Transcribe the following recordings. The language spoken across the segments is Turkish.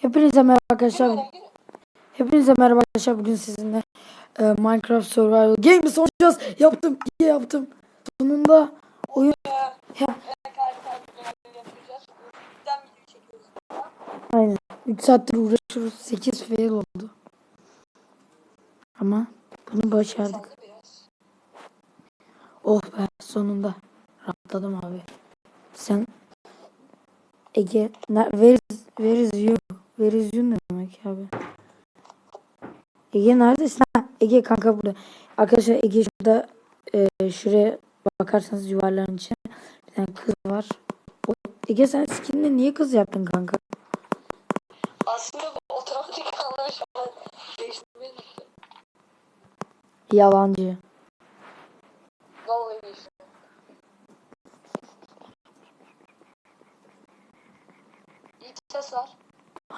Hepinize merhaba arkadaşlar. Hepinize merhaba arkadaşlar. Bugün sizinle e, Minecraft Survival Games oynayacağız. Yaptım, iyi yaptım. Sonunda oyun ya, aynen. 3 saattir uğraşıyoruz. 8 fail oldu. Ama bunu başardık. Oh be sonunda. Rahatladım abi. Sen Ege ne, where is, where is you? You ne demek abi? Ege neredesin? Ha, Ege kanka burada. Arkadaşlar Ege şurada e, şuraya bakarsanız yuvarların içine bir tane kız var. O, Ege sen skinle niye kız yaptın kanka? Aslında bu otomatik anlamış ama değiştirmeyi. Yalancı. Vallahi değiştirdim. İyi ses var.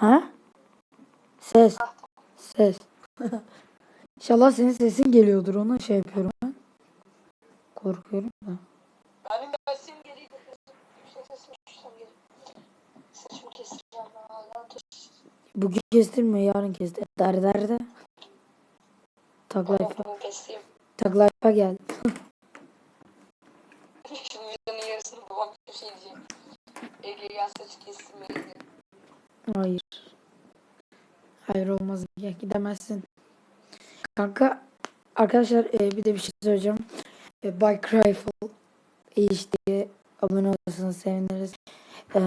Ha? Ses. Ses. İnşallah senin sesin geliyordur ona şey yapıyorum ben. Korkuyorum da. Benim sesim geri Yüksek sesle düşsem geri. Bugün kestirme yarın kestir. Der der de. Bunu keseyim. Tag life'a gel. Şimdi videonun yarısını babam bir şey diyecek. Ege. Hayır. Hayır olmaz. Gel gidemezsin. Kanka arkadaşlar e, bir de bir şey söyleyeceğim. E, Bike Rifle HD'ye abone olursanız seviniriz. E,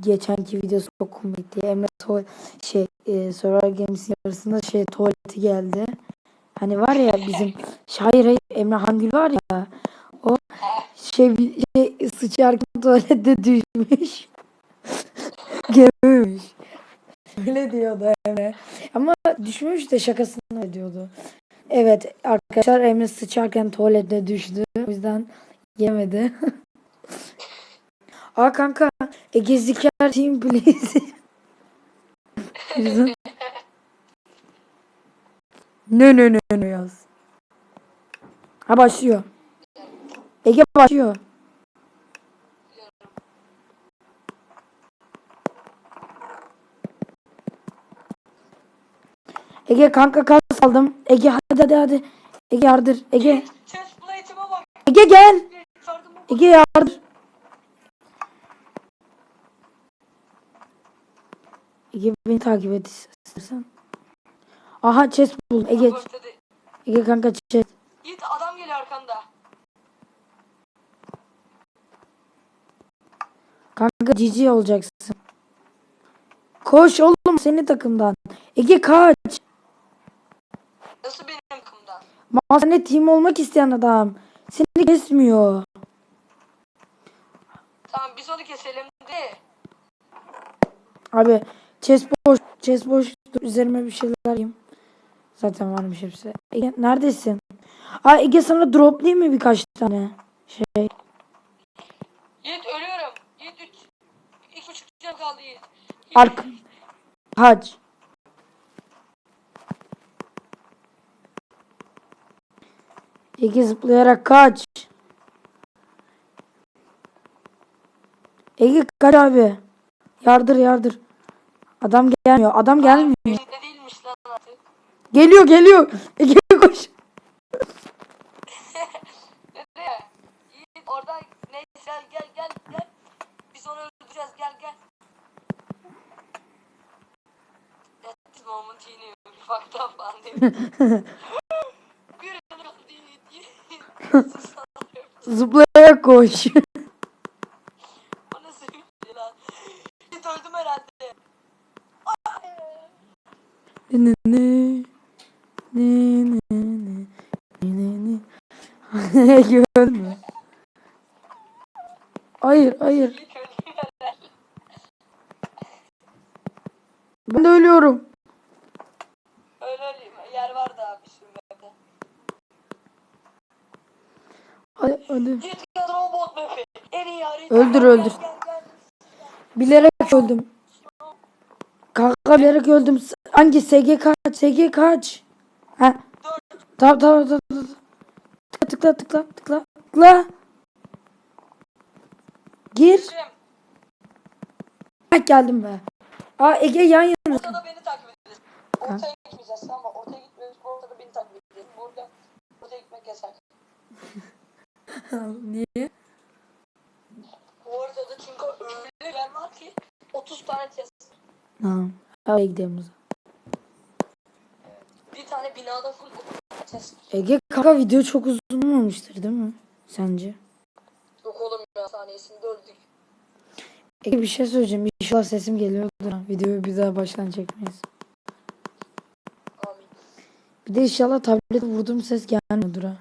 geçenki videosu çok komikti. Emre tuval şey e, Survivor Games'in yarısında şey tuvaleti geldi. Hani var ya bizim hayır Emre Hangül var ya o şey, şey sıçarken tuvalette düşmüş. Gömüş. Öyle diyordu Emre. Ama düşmüş de şakasını ediyordu. Evet arkadaşlar Emre sıçarken tuvalette düştü. O yüzden yemedi. Aa kanka Ege Ziker Team please. Ne ne ne yaz. Ha başlıyor. Ege başlıyor. Ege kanka kas aldım. Ege hadi hadi hadi. Ege yardır. Ege. Ege gel. Ege yardır. Ege beni takip et istersen. Aha chest bul. Ege. Ege kanka chest. Yiğit adam geliyor arkanda. Kanka cici olacaksın. Koş oğlum senin takımdan. Ege kaç. Nasıl benim kımdan? Ma team olmak isteyen adam. Seni kesmiyor. Tamam biz onu keselim de. Abi chest boş. Chest boş. Dur, üzerime bir şeyler yiyeyim. Zaten varmış hepsi. Ege neredesin? Aa Ege sana droplayayım mı birkaç tane? Şey. Yiğit ölüyorum. Yiğit üç. İki buçuk can kaldı. Yiğit. Ark. Hac. Ege zıplayarak kaç. Ege kaç abi. Yardır yardır. Adam gelmiyor. Adam gelmiyor. Değilmiş lan artık. Geliyor geliyor. Ege koş. Nereye? Yiğit orada neyse gel gel gel gel. Biz onu öldüreceğiz gel gel. At this moment falan demiş. Bir yanı kaldı Yiğit. Yiğit. Sus lan. Zıplayarak koş. Şey lan? Yiğit öldüm herhalde. Ne ne ne ne ne ne ne öldü mü? Hayır hayır. Ben de ölüyorum. Ay hadi. Öldür öldür. Bilerek öldüm. Kanka bilerek öldüm. Hangi SG kaç? SG kaç? Ha. Tamam tamam tamam. Tıkla tıkla tıkla tıkla. Tıkla. Gir. Bak geldim be. Aa Ege yan yana. Ortada beni takip edin. Ortaya gitmeyeceğiz tamam mı? Ortaya gitmiyoruz. Ortada beni takip edin. Burada ortaya gitmek yasak arada da çünkü öyle yer var ki 30 tane test. Tamam. Hadi gidelim o zaman. Bir tane binada full test. Ege kanka video çok uzun olmamıştır değil mi? Sence? Yok oğlum ya saniyesinde öldük. Ege bir şey söyleyeceğim. İnşallah sesim geliyordur. Videoyu bir daha baştan çekmeyiz. Amin. Bir de inşallah tablete vurduğum ses gelmiyordur ha.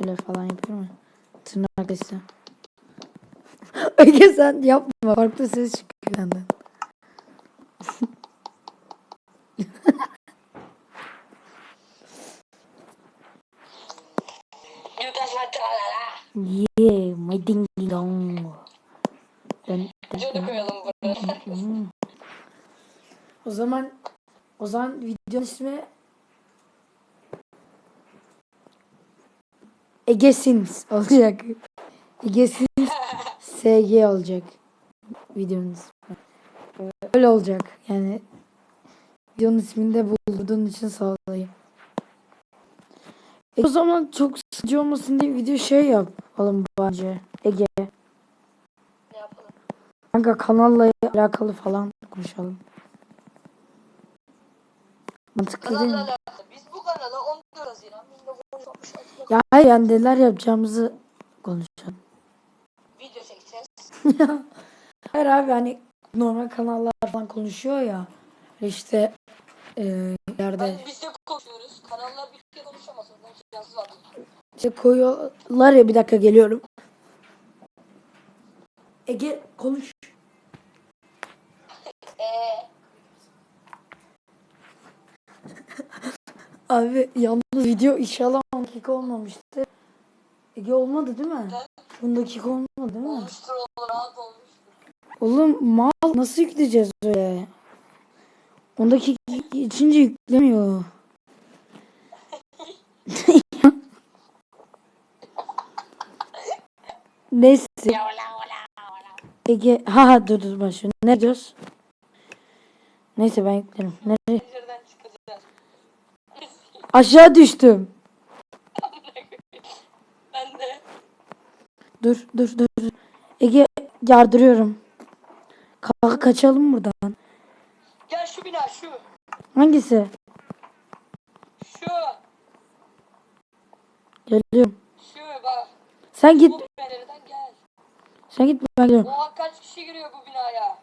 Böyle falan yapıyorum ya. Tırnak sesi. Ege sen yapma. Farklı ses çıkıyor senden. Yeah, my ding dong. Ben, Videoyu koyalım buraya. O zaman o zaman videonun ismi Ege Sims olacak. Ege Sims SG olacak. Videonun ismi. Öyle olacak. Yani videonun ismini de bulduğun için sağ olayım. E, o zaman çok sıkıcı olmasın diye video şey yapalım bence. Ege. Ne yapalım? Kanka kanalla alakalı falan konuşalım. Mantıklı değil Kanalla mi? alakalı. Biz bu kanala 14 Haziran 1966'da Ya hayır yani neler yapacağımızı konuşalım. video çekeceğiz. hayır abi hani normal kanallar falan konuşuyor ya. İşte e, yerde Ben biz de konuşuyoruz. Kanallar bir şey var. işte koyuyorlar ya bir dakika geliyorum. Ege konuş. Eee Abi yalnız video inşallah 10 dakika olmamıştı. Ege olmadı değil mi? 10 dakika olmadı değil mi? olmuştur oğlum rahat olmuştur. Oğlum mal nasıl yükleyeceğiz öyle? Ondaki içince yüklemiyor. Neyse. Ege ha ha dur dur başı. Ne diyoruz? Neyse ben yüklerim. Nereye? Aşağı düştüm. Ben de. Dur dur dur. Ege yardırıyorum. Kalk kaçalım buradan. Gel şu bina şu. Hangisi? Şu. Geliyorum. Şu bak. Sen git. Bu pencereden gel. Sen git ben geliyorum. Oha kaç kişi giriyor bu binaya?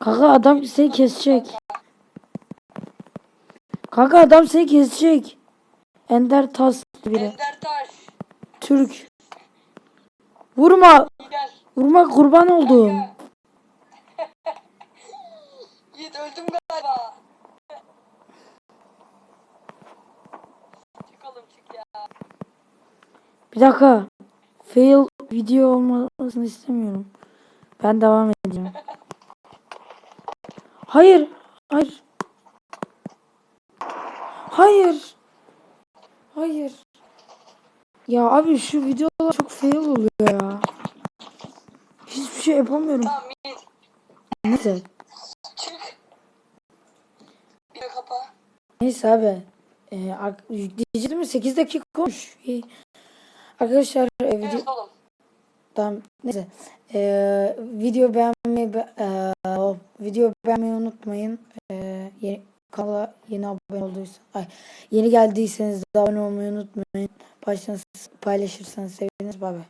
Kanka adam seni kesecek. Kanka adam seni kesecek. Ender Tas biri. Ender Taş. Türk. Vurma. Vurma kurban oldum. Yiğit öldüm galiba. çık oğlum çık ya. Bir dakika. Fail video olmasını istemiyorum. Ben devam edeceğim. Hayır. Hayır. Hayır. Hayır. Ya abi şu videolar çok fail oluyor ya. Hiçbir şey yapamıyorum. Tamam Neyse. çık. Bir de kapa. Neyse abi. Ee, değil mi? 8 dakika. İyi. Arkadaşlar e, video... Evet oğlum. Tamam. Neyse. Ee, video beğenmeyi be- ee, video beğenmeyi unutmayın. Ee, yeni kanala yeni abone olduysanız ay yeni geldiyseniz de abone olmayı unutmayın. Baştan paylaşırsanız seviniriz. Bay bay.